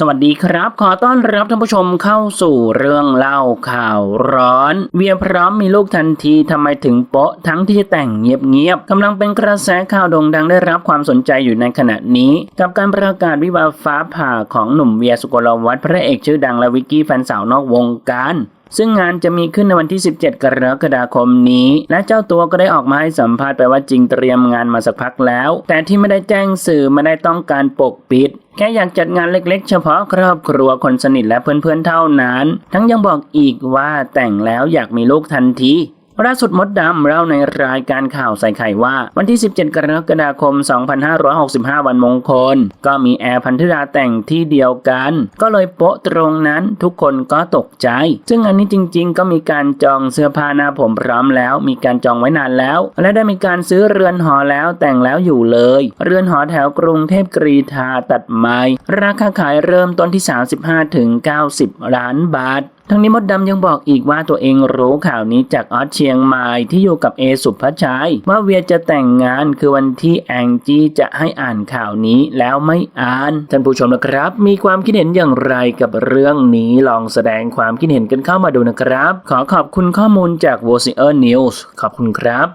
สวัสดีครับ ขอต้อนรับท่านผู้ชมเข้าสู่เรื่องเล่าข่าวร้อน เวียพร้อมมีลูกทันทีทำไมถึงโป๊ะทั้งที่แต่งเงียบๆกำลังเป็นกระแสข่าวโด่งดังได้รับความสนใจอยู่ในขณะนี้ กับการประกาศวิวาฟ้าผ่าของหนุ่มเวียสุโกลวัฒน์พระเอกชื่อดังและวิกกี้แฟนสาวนอกวงการ ซึ่งงานจะมีขึ้นในวันที่ 17 กรกฎาคมนี้ และเจ้าตัวก็ได้ออกมาให้สัมภาษณ์ไปว่าจริงเตรียมงานมาสักพักแล้ว แต่ที่ไม่ได้แจ้งสื่อไม่ได้ต้องการปกปิด แค่อยากจัดงานเล็กๆ เฉพาะครอบครัวคนสนิทและเพื่อนๆเท่านั้น ทั้งยังบอกอีกว่าแต่งแล้วอยากมีลูกทันที ล่าสุดมดดำเล่าในรายการข่าวใส่ไข่ว่า วันที่ 17 กรกฎาคม 2565 วันมงคล ก็มีแอร์พันธิราแต่งที่เดียวกัน ก็เลยโปะตรงนั้นทุกคนก็ตกใจ ซึ่งอันนี้จริงๆ ก็มีการจองเสื้อผ้าหน้าผมพร้อมแล้ว มีการจองไว้นานแล้ว และได้มีการซื้อเรือนหอแล้วแต่งแล้วอยู่เลย เรือนหอแถวกรุงเทพกรีธาตัดไม้ราคาขายเริ่มต้นที่ 35-90 ล้านบาท ทั้งนี้มดดำยังบอกอีกว่าตัวเองรู้ข่าวนี้จากออสเชียงใหม่ที่อยู่กับเอสุภชัยว่าเวียจะแต่งงานคือวันที่แองจี้จะให้อ่านข่าวนี้แล้วไม่อ่าน ท่านผู้ชมนะครับ มีความคิดเห็นอย่างไรกับเรื่องนี้ลองแสดงความคิดเห็นกันเข้ามาดูนะครับ ขอขอบคุณข้อมูลจาก v o c e r News ขอบคุณครับ